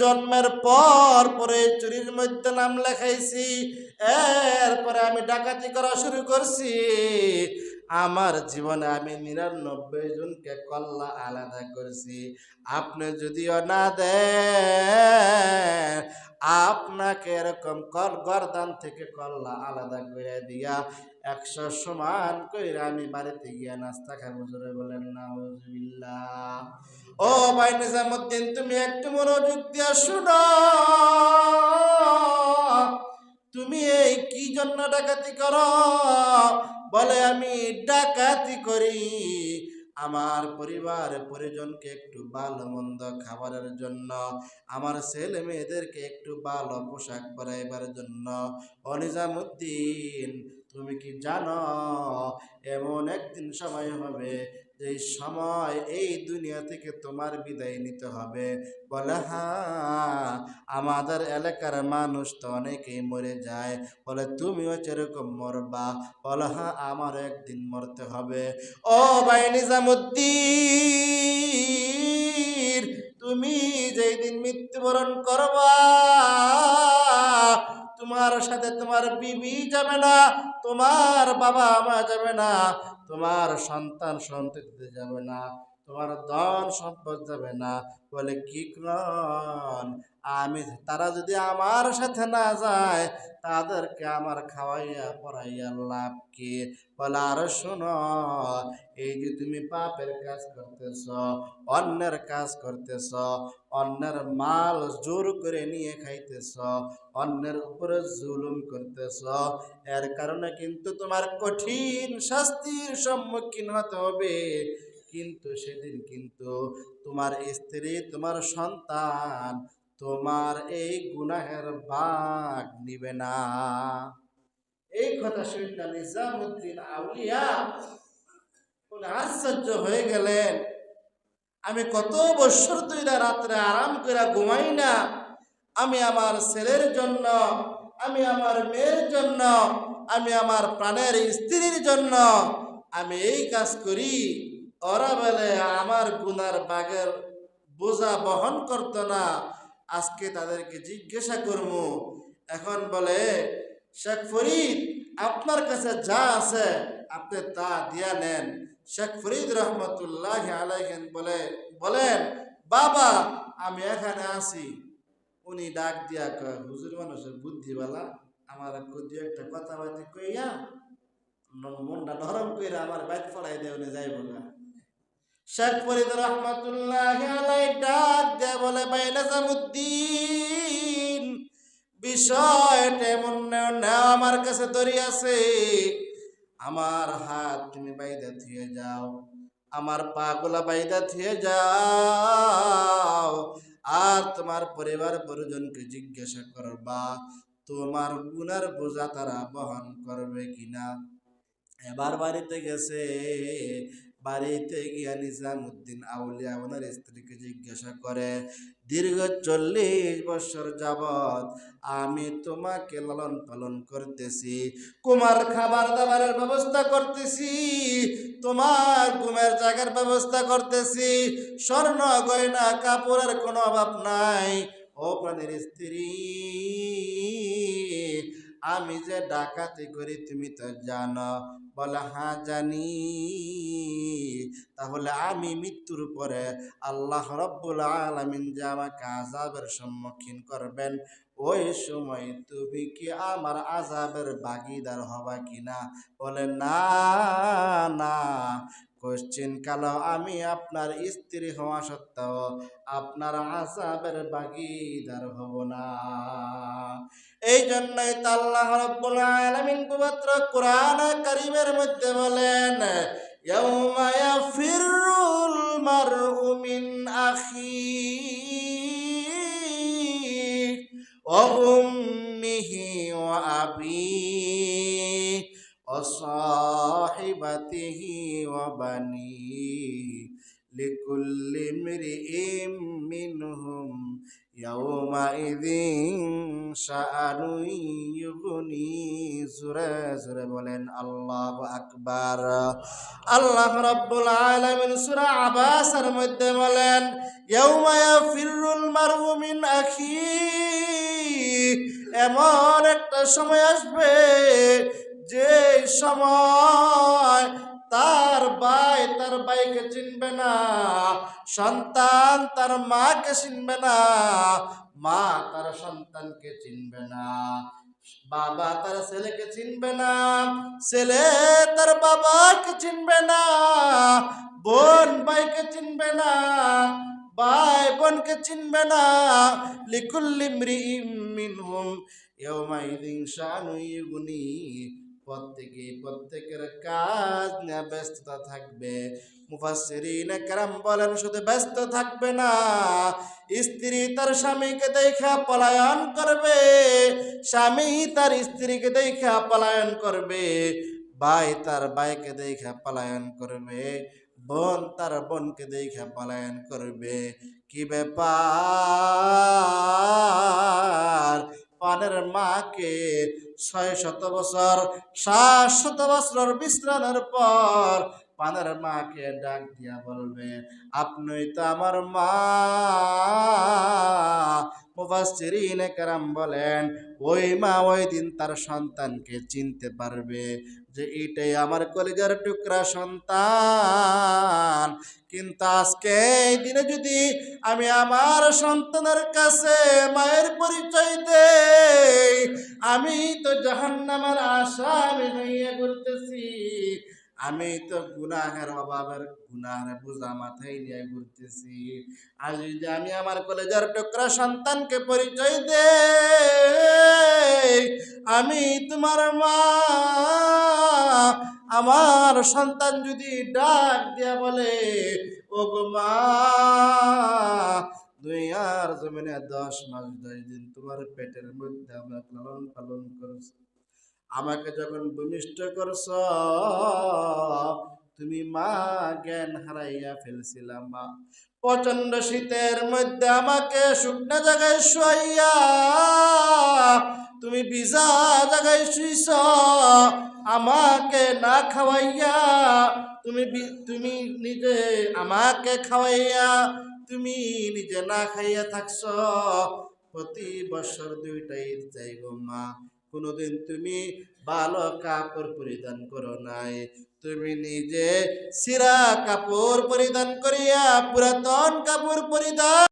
জন্মের পর পরে চুরির মধ্যে নাম লেখাইছি, এরপরে আমি ডাকাতি করা শুরু করছি। আমার জীবনে আমি নিরানব্বই জনকে কল্লা আলাদা করছি। আপনি যদিও না দেন আপনাকে এরকম কল গরদান থেকে কল্লা আলাদা করে দিয়া একশো সমান কইরা আমি বাড়িতে গিয়া নাস্তা খাব। জোরে বলেন না ও ভাই নিজামুদ্দিন, তুমি একটু মনোযোগ দিয়া শুনো। তুমি এই কি জন্য ডাকাতি করো? বলে, আমি ডাকাতি করি। আমার পরিবার পরিজনকে একটু ভালো মন্দ খাবারের জন্য, আমার ছেলে মেয়েদেরকে একটু ভালো পোশাক পরাইবার জন্য। অনিজামুদ্দিন তুমি কি জানো, এমন একদিন সময় হবে যে সময় এই দুনিয়া থেকে তোমার বিদায় নিতে হবে। বলে আমাদের এলাকার মানুষ তো অনেকেই মরে যায়। বলে, তুমিও যেরকম মরবা, বলে হ্যাঁ আমার একদিন মরতে হবে। ও ভাই নিজামুদ্দিন, তুমি যেই দিন মৃত্যুবরণ করবা, তোমার সাথে তোমার বিবি যাবে না, তোমার বাবা মা যাবে না। তোমার সন্তান সন্ততিতে যাবে না। তোমার ধন সম্পদ যাবে না। বলে, কি কন আমি, তারা যদি আমার সাথে না যায়, তাদেরকে আমার খাওয়াইয়া পড়াইয়া লাভ কি? বলে, আর শোনো, এই যে তুমি পাপের কাজ করতেছ, অন্যের কাজ করতেছ, অন্যের মাল জোর করে নিয়ে খাইতেছ, অন্যের উপরে জুলুম করতেছ, এর কারণে কিন্তু তোমার কঠিন শাস্তির সম্মুখীন হতে হবে। কিন্তু সেদিন কিন্তু তোমার স্ত্রী, তোমার সন্তান, তোমার এই গুনাহের বাঘ নিবে না। এই কথা শুনলে নিজামুদ্দিন আউলিয়া আশ্চর্য হয়ে গেলেন। আমি কত বছর দুইটা রাত্রে আরাম করে ঘুমাই না। আমি আমার ছেলের জন্য, আমি আমার মেয়ের জন্য, আমি আমার প্রাণের স্ত্রীর জন্য, আমি এই কাজ করি। ওরা বলে আমার গুনার বাগের বোঝা বহন করতো না। আজকে তাদেরকে জিজ্ঞাসা করব এখন বলে, শেখ ফরিদ, আপনার কাছে যা আছে, আপনি তা দিয়া নেন। শেখ ফরিদ রহমতুল্লাহ আলাইহেন বলে, বলেন, বাবা, আমি এখানে আছি। উনি ডাক দিয়া কয়, হুজুর মানুষের বুদ্ধিওয়ালা, আমার দু একটা কথা বাতি কইয়া, মনটা নরম কইরা আমার বাইক ফড়াই দেয় উনি যাইব না শেখ ফরিদ রহমতুল্লাহ ডাক দেয় বলে বাইনা জামুদ্দিন বিষয়টা এমন নেও আমার কাছে আছে। আমার হাত তুমি বাইদা থুয়ে যাও, আমার পা গুলা বাইদা থুয়ে যাও। আর তোমার পরিবার পরিজনকে জিজ্ঞাসা করবা, তোমার গুনার বোঝা তারা বহন করবে কিনা? এবার বাড়িতে গেছে। বাড়িতে গিয়া নিজামুদ্দিন আউলিয়া ওনার স্ত্রীকে জিজ্ঞাসা করে, দীর্ঘ চল্লিশ বছর যাবৎ আমি তোমাকে লালন পালন করতেছি, কুমার খাবার দাবারের ব্যবস্থা করতেছি, তোমার ঘুমের জায়গার ব্যবস্থা করতেছি, স্বর্ণ, গয়না, কাপড়ের কোনো অভাব নাই। ও প্রাণের স্ত্রী আমি যে ডাকাতি করি, তুমি তো জানো। বলে হ্যাঁ জানি। তাহলে আমি মৃত্যুর পরে আল্লাহ রব্বুল আলমিন যে আমাকে আজাবের সম্মুখীন করবেন ওই সময় তুমি কি আমার আজাবের বাগিদার হবা কিনা? বলে, না না। কোশ্চিন কাল, আমি আপনার স্ত্রী হওয়া সত্ত্বেও আপনার আজাবের বাগিদার হব না। এই জন্যই তো আল্লাহ রব্বুল আলামিন পবিত্র কোরআন কারীমের মধ্যে বলেন, ইয়াউমা ইয়াফিরুল মারউ মিন আখিহি ওয়া উম্মিহি ওয়া আবিহি ওয়া সাহিবাতিহি ওয়া বানিহি লিকুল্লি ইমরিইম মিনহুম ইয়াউমাইযিন শাআনু ইউগনি জোরে জোরে বলেন আল্লাহু আকবার আল্লাহ রাব্বুল আলামিন সূরা আবাসের মধ্যে বলেন ইয়াউমা এমন একটা সময় আসবে, যে সময় তার ভাই তার ভাইকে চিনবে না, সন্তান তার মাকে চিনবে না, মা তার সন্তানকে চিনবে না, বাবা তার ছেলেকে চিনবে না, ছেলে তার বাবাকে চিনবে না, বোন ভাইকে চিনবে না, ভাই বোনকে চিনবে না, লিকুল্লি মৃইম মিনহুম ইয়াউমাইযিন শানু ইউগনি প্রত্যেকে প্রত্যেকের কাজ নিয়ে ব্যস্ততা থাকবে মুফাসসিরিন کرام বলেন শুধু ব্যস্ত থাকবে না স্ত্রী তার স্বামীকে দেখা পলায়ন করবে স্বামী তার স্ত্রীকে দেখা পলায়ন করবে ভাই তার ভাইকে দেখা পলায়ন করবে বোন তার বোনকে দেখা পলায়ন করবে কি ব্যাপার? পানের মাকে ছয় শত বছর, সাত শত বছর বিশ্রামের পর পানের মাকে ডাক দিয়া বলবে আপনি তো আমার মা। মুফাসসিরিনে কারাম বলেন, ওই মা ওই দিন তার সন্তানকে চিনতে পারবে। যে এটাই আমার কলেজার টুকরা সন্তান। কিন্তু আজকে এই দিনে যদি আমি আমার সন্তানের কাছে মায়ের পরিচয় দেই, আমি তো জাহান্নামার আশা আমি হইয়া ঘুরতেছি। আমি তো গুনাহের অভাবের গুনাহের বোঝা মাথায় নিয়ে ঘুরতেছি। আর যদি আমি আমার কলেজের টুকরা সন্তানকে পরিচয় দে আমি তোমার মা। আমার সন্তান যদি ডাক দিয়া বলে, ও গো মা, দুনিয়ার জমিনে দশ মাস দশ দিন তোমার পেটের মধ্যে আমরা লালন পালন করছি। আমাকে যখন ভূমিষ্ঠ করছ, তুমি মা জ্ঞান হারাইয়া ফেলছিলাম মা। প্রচণ্ড শীতের মধ্যে আমাকে শুকনো জায়গায় শুয়াইয়া, তুমি ভিজা জায়গায় শুইছ, আমাকে না খাওয়াইয়া, তুমি তুমি নিজে আমাকে খাওয়াইয়া, তুমি নিজে না খাইয়া থাকছ, প্রতি বছর দুইটাই যাই গো মা। কোনোদিন তুমি ভালো কাপড় পরিধান করো নাই। তুমি নিজে সিরা কাপড় পরিধান করিয়া পুরাতন কাপড় পরিধান